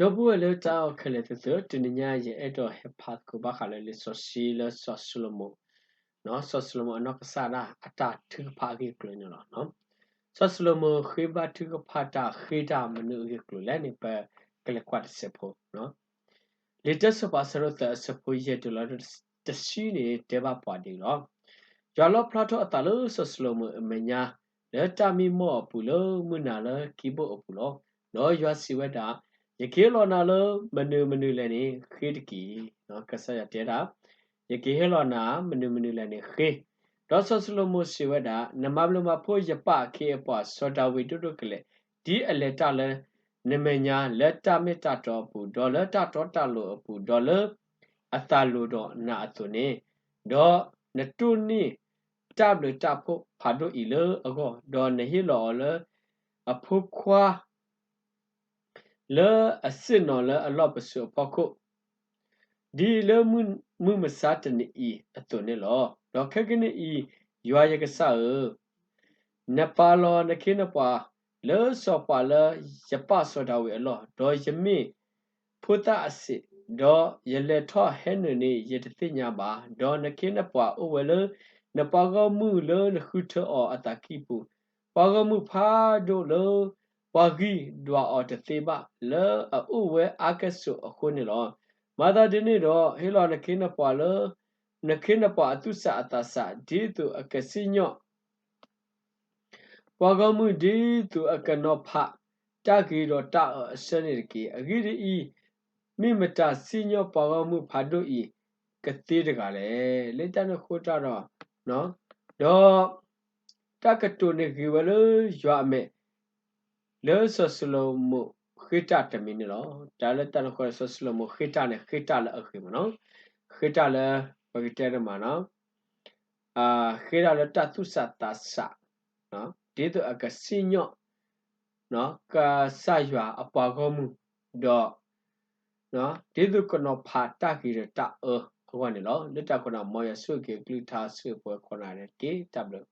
တော့ဘူးလေတာခလေတသတနညာရဲ့အဲ့တော့ဟက်ဖတ်ကိုဘာခလေလေဆိုစီလဆောဆလမိုနော်ဆောဆလမိုအနောက်ကစားတာအတာသူဖာကြီးကလနော်နော်ဆောဆလမိုခေဘတ်သူကဖာတာခေတာမနုကြီးကလနေပဲကလကွတ်စဖို့နော်လေတဆပါဆရတစဖို့ရဲ့ဒလာတရှိနေတေဘပွားဒီနော်ယောလောဖလာတော့အတလို့ဆောဆလမိုအမညာလက်တမီမောပူလို့မနာလကီဘိုအပူလို့လောရွာစီဝတာ ယကေလောနာလမနုမနုလည်းနေခေတကီနော်ကဆရတဲတာယကေဟလောနာမနုမနုလည်းနေခေဒေါဆဆလမိုစီဝဒနမဘလမဖို့ယပခေအပွားစောတာဝီတုတုကလေဒီအလက်တလည်းနမညာလက်တမေတ္တတော်ပူဒေါ်လက်တတော်တလို့အပူဒေါ်လအတလို့တော့နာအသွနေဒေါ်နတုနိတပ်လို့တပ်ဖို့ဖာဒိုဤလအကောဒေါ်နဟီလောလအဖုခွာ လေအစစ်နော်လေအလော့ပစုပခုဒီလေမှုမှုမစားတနေဤအတုန်လောတော့ခက်ကနေဤရွာရကဆာနပါလောနခိနပွာလေစောပါလေယပစောတာဝေအလောတော့ယမိဖုတအစစ်တော့ယလက်ထောဟဲနနေယတသိညာပါတော့နခိနပွာအဝလေနပါကမှုလေနခုထောအတကိပူပါကမှုဖာဒိုလေ ဝါဂီဒွာအော်တသေးပါလေအဥဝဲအာကဆုအခုနေလောမာသာဒီနေတော့ဟေလောနခိနပွာလေနခိနပွာအတုဆအတဆဒီတုအကစီညောဝါကမှုဒီတုအကနောဖတဂီတော့တအစနေကီအဂီရီမိမတစီညောပါကမှုဖာဒိုဤကတိတကလည်းလက်တနခိုးတာတော့နော်တော့တကတုနေကီဝလရွာမဲ့ လေဆဆလမခိတတမင်းနော်ဒါလည်းတန်ခေါ်ဆဆလမခိတနဲ့ခိတလည်းအခုမနော်ခိတလည်းပဂတဲရမနော်အာခိတလည်းတတုစတဆနော်ဒီတော့အကစညော့နော်ကာဆရွာအပွားကောမှုတော့နော်ဒီတော့ကနောဖာတခိရတအောဟောနေလို့လက်တကနောမောရဆုကေကလူသာဆုပွဲခေါ်လာတယ် KW